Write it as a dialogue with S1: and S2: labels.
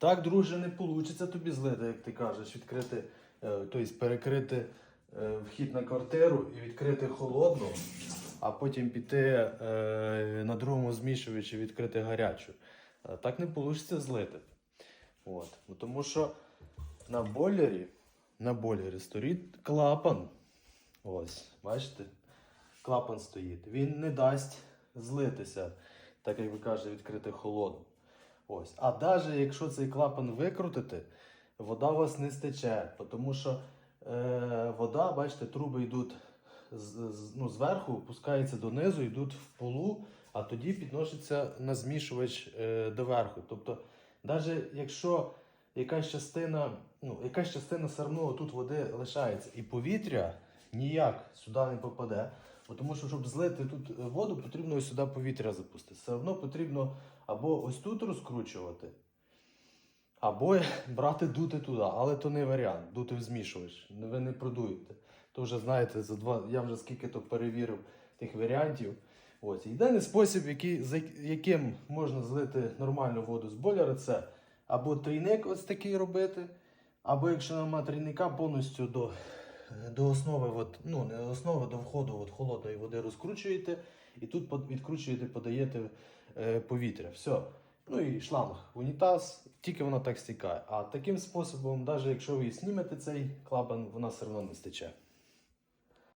S1: Так, друже, не вийде тобі злити, як ти кажеш, відкрити, е, тобто перекрити е, вхід на квартиру і відкрити холодну, а потім піти е, на другому змішувачі відкрити гарячу. Так не вийде злити. От. Ну, Тому що на бойлері, на бойлері стоїть клапан. Ось, бачите? Клапан стоїть. Він не дасть злитися, так як ви кажете, відкрити холодну. Ось. А навіть якщо цей клапан викрутити, вода у вас не стече, тому що е, вода, бачите, труби йдуть з, з- ну, зверху, опускаються донизу, йдуть в полу, а тоді підносяться на змішувач е, доверху. Тобто, навіть якщо якась частина, ну, якась частина все одно тут води лишається, і повітря ніяк сюди не попаде. Тому що, щоб злити тут воду, потрібно сюди повітря запустити. Все одно потрібно або ось тут розкручувати, або брати дути туди. Але то не варіант. Дути в змішувач. Ви не продуєте. То вже знаєте, за два, я вже скільки то перевірив тих варіантів. Ось. Єдиний спосіб, який, за яким можна злити нормальну воду з бойлера, це або трійник ось такий робити, або якщо немає трійника, повністю до, до основи, от, ну не до основи, до входу от, холодної води розкручуєте, і тут відкручуєте, подаєте е, повітря. Все. Ну і шланг, унітаз, тільки вона так стікає. А таким способом, навіть якщо ви і знімете цей клапан, вона все одно не стече.